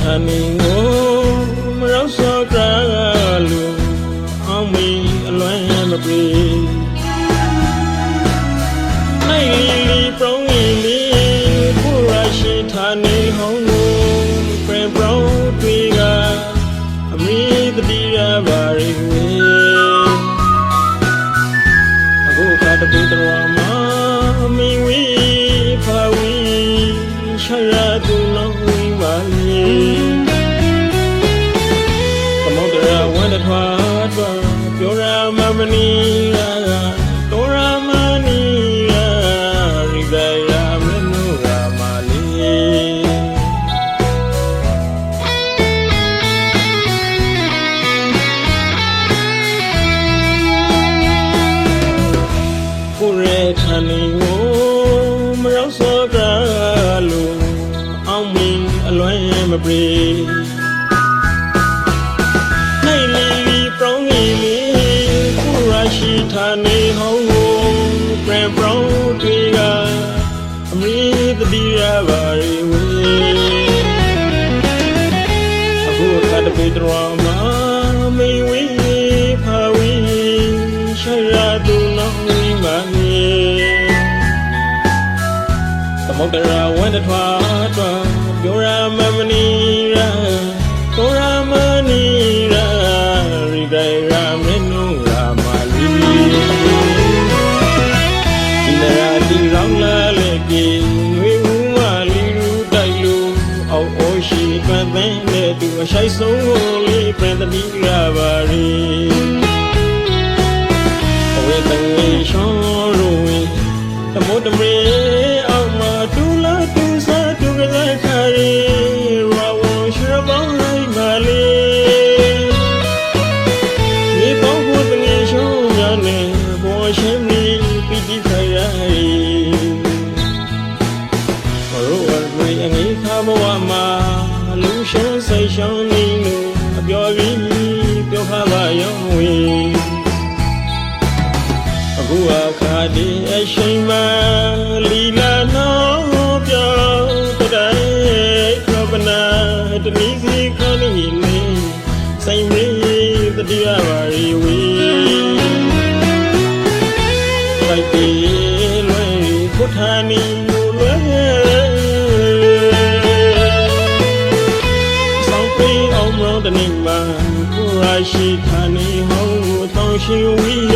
ဌာနေကိုမရောက်စောကလူအောင်မီအလွမ်းမပြေနိုင်လီလီပရောင်းလီလီကိုရရှိဌာနေဟောင်းကိုပရင်ပရောင်းတွေ့ကအမီတတိယပါရီဝေအခုခါတပိတော်မှာမီဝီဖာဝီချရ စောကလို့အောင်မင်းအလွမ်းမပြေ ကိုရရှိထန်နေဟောင်းကိုပရင်ပရောင်းတွေ့ကအမရီတတိယပါရီဝေအခုခတ်တပေတော်မှာမေဝီဖာဝီရှရတူလုံးဝီမငေသမုဒ္ဒရာဝန္တထွားထွားပြောရမ ရှိုက်ဆုံးကိုလေးပြန်တတိရပါရီအဝေတငေရှောင်းလို့ဝင်တမို့တမေအောက်မှာတူလာတူစားတူကစားခါရီရဝရှရပေါင်းလိုက်ပါလေမြေပေါင်းဖို့တငယ်ရှုံးရနဲ့ဘောရှင်မီပီတိခရိုင်ဘရောဝရီအငေးခါဘဝမှာလူ ရှုံးစိတ်ရှုံးနေလို့အပြော်ပြီးပြောခါပါရောင်းဝင်အခုအခါဒီအချိန်မှလီ တနေ့မှကိုရရှိခါနေဟောင်းကိုတောင်းရှိဝီရရောက်ပဲ